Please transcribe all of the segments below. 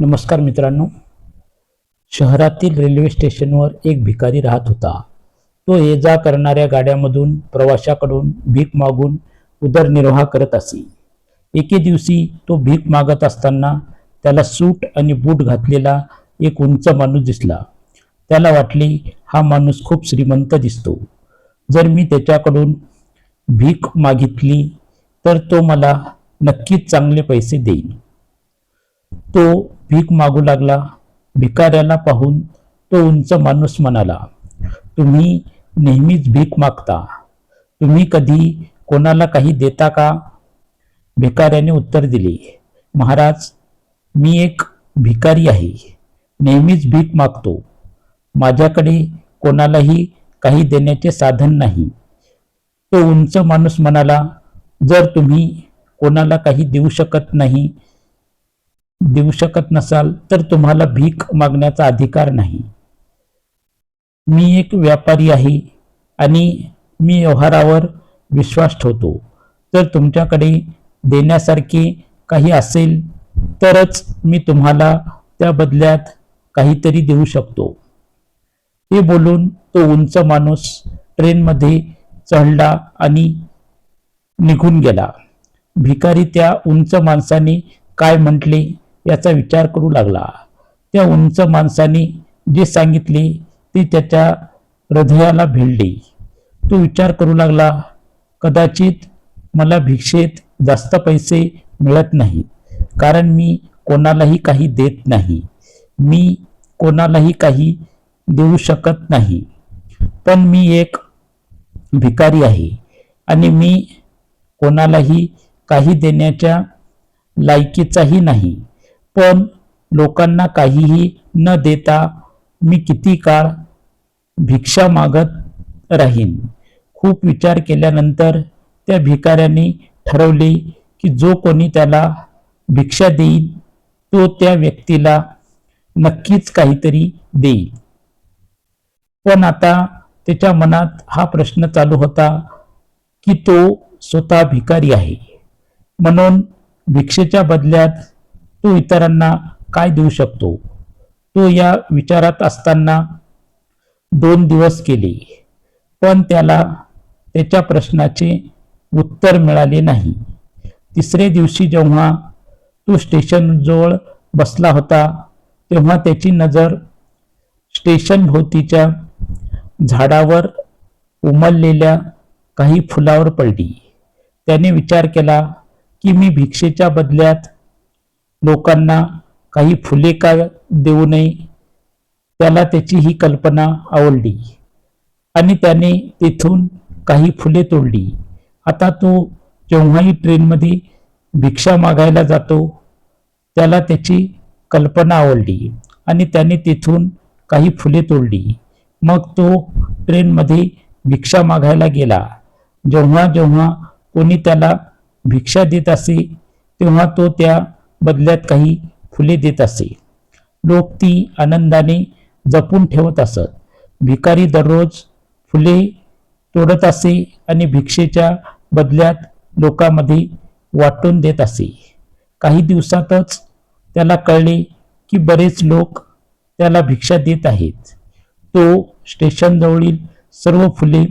नमस्कार मित्रांनो. शहरातील रेल्वे स्टेशनवर एक भिकारी राहत होता. तो ये जा करणाऱ्या गाड्यामधून प्रवाशाकडून भीक मागून उदरनिर्वाह करत असे. एके दिवशी तो भीक मागत असताना त्याला सूट आणि बूट घातलेला एक उंच माणूस दिसला. त्याला वाटले हा माणूस खूप श्रीमंत दिसतो. जर मी त्याच्याकडून भीक मागितली तर तो मला नक्कीच चांगले पैसे देईल तो भीक मागू लागला. भिकाऱ्याला पाहून तो उंच माणूस म्हणाला तुम्ही नेहमीच भीक मागता. तुम्ही कधी कोणाला काही देता का? भिकाऱ्याने उत्तर दिले महाराज मी एक भिकारी आहे. नेहमीच भीक मागतो. माझ्याकडे कोणालाही काही देण्याचे साधन नाही. तो उंच माणूस म्हणाला जर तुम्ही कोणाला काही देऊ शकत नाही देऊ शकत नसाल तर तुम्हाला भीक मागण्याचा अधिकार नाही. मी एक व्यापारी आहे आणि मी व्यवहारावर विश्वास ठेवतो. तर तुमच्याकडे देण्यासारखे काही असेल तरच मी तुम्हाला त्या बदल्यात काहीतरी देऊ शकतो. हे बोलून तो उंच माणूस ट्रेनमध्ये चढला आणि निघून गेला. भिकारी त्या उंच माणसाने काय म्हटले? याचा विचार करू लागला. त्या उंच माणसाने जे सांगितले ते त्याच्या हृदयाला भिडले. तो विचार करू लागला कदाचित मला भिक्षेत जास्त पैसे मिळत नाहीत कारण मी कोणालाही काही देत नाही. मी कोणालाही काही देऊ शकत नाही. पण मी एक भिकारी आहे आणि मी कोणालाही काही देण्याच्या लायकीचाही नाही. पण लोकांना काहीही न देता मी किती काळ भिक्षा मागत राहीन? खूप विचार केल्यानंतर त्या भिकाऱ्याने ठरवले की जो कोणी त्याला भिक्षा देईल तो त्या व्यक्तीला नक्कीच काहीतरी देईल. पण आता त्याच्या मनात हा प्रश्न चालू होता की तो स्वतः भिकारी आहे. म्हणून भिक्षेच्या बदल्यात तो इतरांना काय देऊ शकतो? तो या विचारात असताना दोन दिवस गेले पण त्याला त्याच्या प्रश्नाचे उत्तर मिळाले नाही. तिसरे दिवशी जेव्हा तो स्टेशनजवळ बसला होता तेव्हा त्याची नजर स्टेशन भोवतीच्या झाडावर उमललेल्या काही फुलावर पडली. त्याने विचार केला की मी भिक्षेच्या बदल्यात लोकांना काही फुले का देऊ नये त्याला त्याची ही कल्पना आवडली. आणि त्याने तेथून काही फुले तोडली. आता तो जेव्हाही ट्रेनमध्ये भिक्षा मागायला जातो त्याला त्याची कल्पना आवडली आणि त्याने तेथून काही फुले तोडली. मग तो ट्रेनमध्ये भिक्षा मागायला गेला. जेव्हा जेव्हा कोणी त्याला भिक्षा देत असे तेव्हा तो त्या बदल्यात काही फुले देत असे. लोक ती आनंदाने जपून ठेवत असत. भिकारी दररोज फुले तोडत असे आणि भिक्षेच्या बदल्यात लोकांमध्ये वाटून देत असे. काही दिवसातच त्याला कळले की बरेच लोक त्याला भिक्षा देत आहेत. तो स्टेशनजवळील सर्व फुले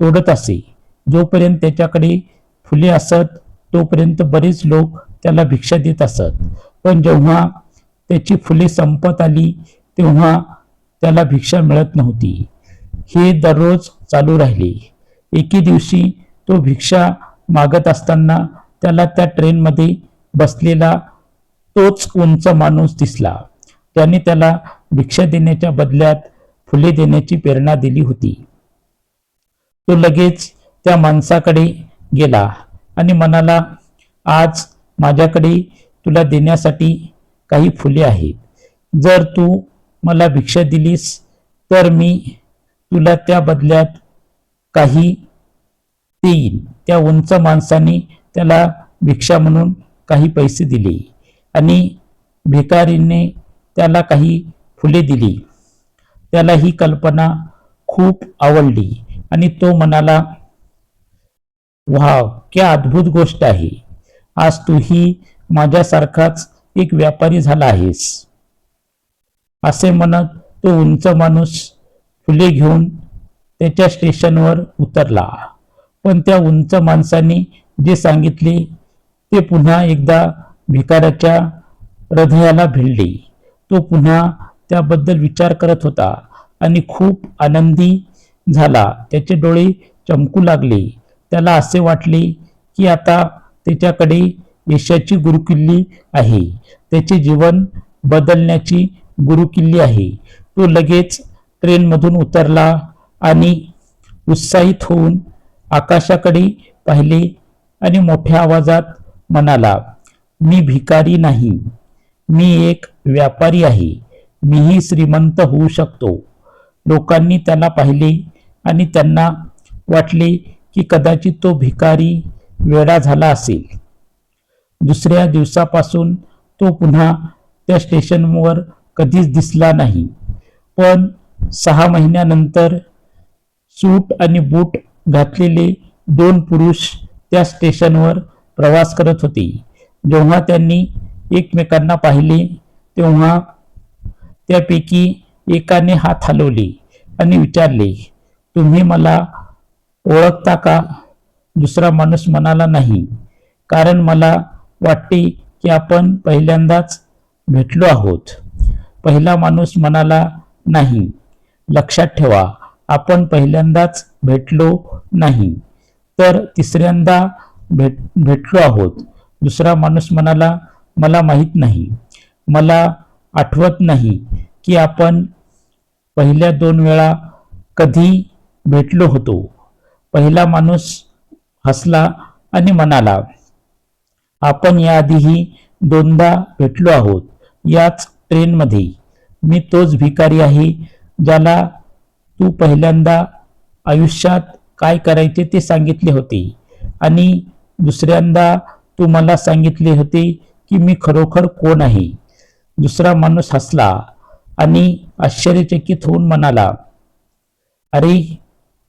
तोडत असे. जोपर्यंत त्याच्याकडे फुले असत तोपर्यंत बरेच लोक त्याला भिक्षा देत असत. पण जेव्हा त्याची फुले संपत आली तेव्हा त्याला भिक्षा मिळत नव्हती. हे दररोज चालू राहिले. एके दिवशी तो भिक्षा मागत असताना त्याला त्या ट्रेनमध्ये बसलेला तोच उंच माणूस दिसला. त्याने त्याला भिक्षा देण्याच्या बदल्यात फुले देण्याची प्रेरणा दिली होती. तो लगेच त्या माणसाकडे गेला आणि म्हणाला आज माझ्याकडे तुला देण्यासाठी काही फुले आहेत. जर तू मला भिक्षा दिलीस तर मी तुला त्या बदल्यात काही देईन. त्या उंच माणसाने त्याला भिक्षा म्हणून काही पैसे दिले आणि भिकारीने त्याला काही फुले दिली. त्याला ही कल्पना खूप आवडली आणि तो म्हणाला वाव क्या अद्भुत गोष्ट आहे. आज तूही माझ्यासारखाच एक व्यापारी झाला आहेस. असे म्हणत तो उंच माणूस फुले घेऊन त्याच्या स्टेशनवर उतरला. पण त्या उंच माणसाने जे सांगितले ते पुन्हा एकदा भिकाऱ्याच्या हृदयाला भिडले. तो पुन्हा त्याबद्दल विचार करत होता आणि खूप आनंदी झाला. त्याचे डोळे चमकू लागले. त्याला असे वाटले की आता त्याच्याकडे यशाची गुरुकिल्ली आहे. त्याचे जीवन बदलण्याची गुरुकिल्ली आहे. तो लगेच ट्रेनमधून उतरला आणि उत्साहित होऊन आकाशाकडे पाहिले आणि मोठ्या आवाजात म्हणाला मी भिकारी नाही. मी एक व्यापारी आहे. मीही श्रीमंत होऊ शकतो. लोकांनी त्याला पाहिले आणि त्यांना वाटले की कदाचित तो भिकारी वेडा झाला असेल. दुसऱ्या दिवसापासून तो पुन्हा त्या स्टेशनवर कधीच दिसला नाही. पण सहा महिन्यानंतर सूट आणि बूट घातलेले दोन पुरुष त्या स्टेशनवर प्रवास करत होते. जेव्हा त्यांनी एकमेकांना पाहिले तेव्हा त्यापैकी एकाने हात हलवले आणि विचारले तुम्ही मला ओळखता का? दुसरा माणूस म्हणाला नाही. कारण मला वाटते की आपण पहिल्यांदाच भेटलो आहोत. पहिला माणूस म्हणाला नाही. लक्षात ठेवा आपण पहिल्यांदाच भेटलो नाही. तर तिसऱ्यांदा भेट भेटलो आहोत. दुसरा माणूस म्हणाला मला माहीत नाही. मला आठवत नाही की आपण पहिल्या दोन वेळा कधी भेटलो होतो. पहिला माणूस हसला आणि म्हणाला आपण याआधीही दोनदा भेटलो आहोत याच ट्रेनमध्ये. मी तोच भिकारी आहे ज्याला तू पहिल्यांदा आयुष्यात काय करायचे ते सांगितले होते आणि दुसऱ्यांदा तू मला सांगितले होते की मी खरोखर कोण आहे. दुसरा माणूस हसला आणि आश्चर्यचकित होऊन म्हणाला अरे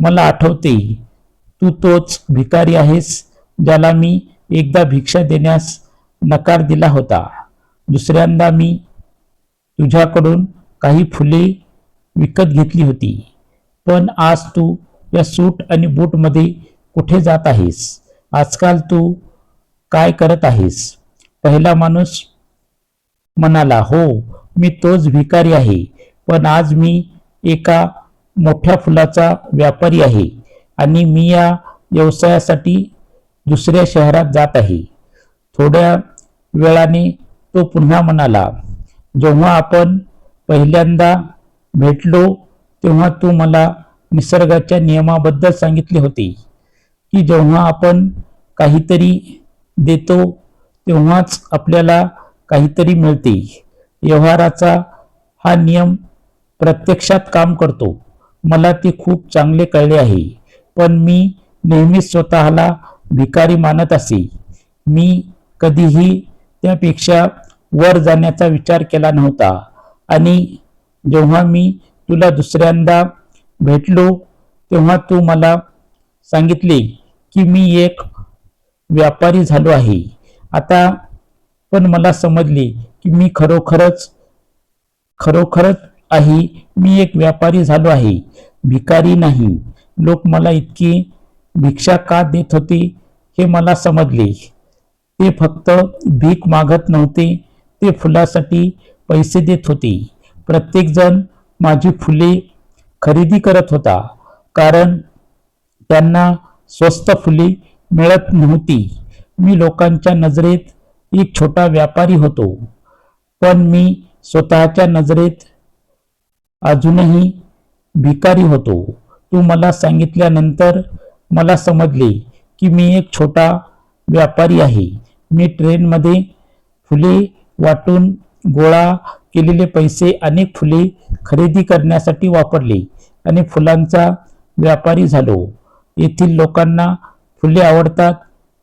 मला आठवते तू तोच भिकारी आहेस ज्याला मी एकदा भिक्षा देण्यास नकार दिला होता. दुसऱ्यांदा मी तुझ्याकडून काही फुले विकत घेतली होती. पण आज तू या सूट आणि बूटमध्ये कुठे जात आहेस? आजकाल तू काय करत आहेस? पहिला माणूस म्हणाला हो मी तोच भिकारी आहे पण आज मी एका मोठ्या फुलाचा व्यापारी आहे. आणि मी या व्यवसायासाठी दुसऱ्या शहरात जात आहे. थोड्या वेळाने तो पुन्हा म्हणाला जेव्हा आपण पहिल्यांदा भेटलो तेव्हा तू मला निसर्गाच्या नियमाबद्दल सांगितले होते की जेव्हा आपण काहीतरी देतो तेव्हाच आपल्याला काहीतरी मिळते. व्यवहाराचा हा नियम प्रत्यक्षात काम करतो. मला ते खूप चांगले कळले आहे. पण मी नेहमीच स्वतःला भिकारी मानत असे. मी कधीही त्यापेक्षा वर जाण्याचा विचार केला नव्हता. आणि जेव्हा मी तुला दुसऱ्यांदा भेटलो तेव्हा तू मला सांगितले की मी एक व्यापारी झालो आहे. आता पण मला समजले की मी खरोखरच खरोखरच आहे. मी एक व्यापारी झालो आहे. भिकारी नाही. लोक मला इतकी भिक्षा का देत होते हे मला समजले. ते फक्त भीक मागत नव्हते ते फुलासाठी पैसे देत होते. प्रत्येकजण माझी फुले खरेदी करत होता कारण त्यांना स्वस्त फुले मिळत नव्हती. मी लोकांच्या नजरेत एक छोटा व्यापारी होतो पण मी स्वतःच्या नजरेत अजूनही भिकारी होतो. तू मला सांगितल्यानंतर मला समजले की मी एक छोटा व्यापारी आहे. मी ट्रेनमध्ये फुले वाटून गोळा केलेले पैसे अनेक फुले खरेदी करण्यासाठी वापरले आणि फुलांचा व्यापारी झालो. येथील लोकांना फुले आवडतात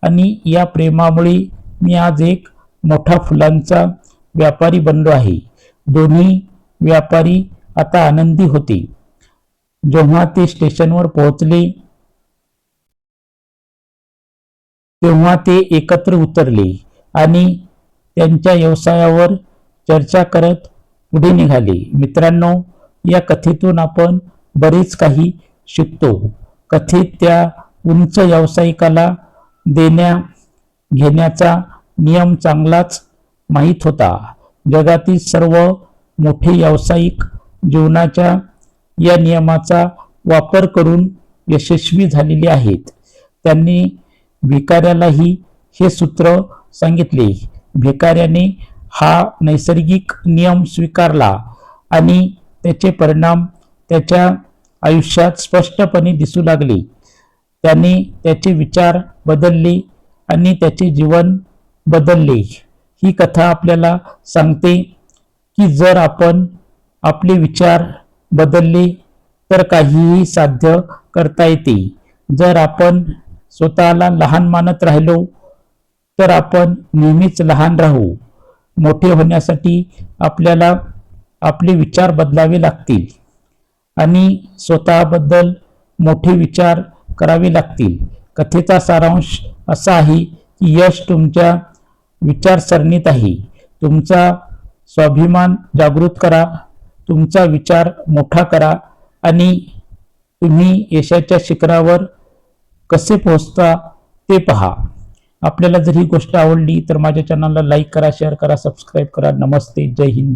आणि या प्रेमामुळे मी आज एक मोठा फुलांचा व्यापारी बनलो आहे. दोन्ही व्यापारी आता आनंदी होते. जेव्हा ते स्टेशनवर पोहोचले तेव्हा ते एकत्र उतरले आणि त्यांच्या व्यवसायावर चर्चा करत पुढे निघाले. मित्रांनो या कथेतून आपण बरेच काही शिकतो. कथेत त्या उंच व्यावसायिकाला देण्या घेण्याचा नियम चांगलाच माहीत होता. जगातील सर्व मोठे व्यावसायिक जीवनाच्या या नियमाचा वापर करून यशस्वी झालेले आहेत. त्यांनी भिकाऱ्यालाही हे सूत्र सांगितले. भिकाऱ्याने हा नैसर्गिक नियम स्वीकारला आणि त्याचे परिणाम त्याच्या आयुष्यात स्पष्टपणे दिसू लागले. त्याने त्याचे विचार बदलले आणि त्याचे जीवन बदलले. ही कथा आपल्याला सांगते की जर आपण आपले विचार बदलले तर काहीही साध्य करता येते. जर आपण स्वतःला लहान मानत राहिलो तर आपण नेहमीच लहान राहू. मोठे होण्यासाठी आपल्याला आपले विचार बदलावे लागतील आणि स्वतःबद्दल मोठे विचार करावे लागतील. कथेचा सारांश असा आहे की यश तुमच्या विचारसरणीत आहे. तुमचा स्वाभिमान जागृत करा. तुमचा विचार मोठा करा आणि तुम्ही यशाच्या शिखरावर कसे पोहोचता ते पहा. आपल्याला जर ही गोष्ट आवडली तर माझ्या चॅनलला लाईक करा शेअर करा सबस्क्राईब करा. नमस्ते. जय हिंद जय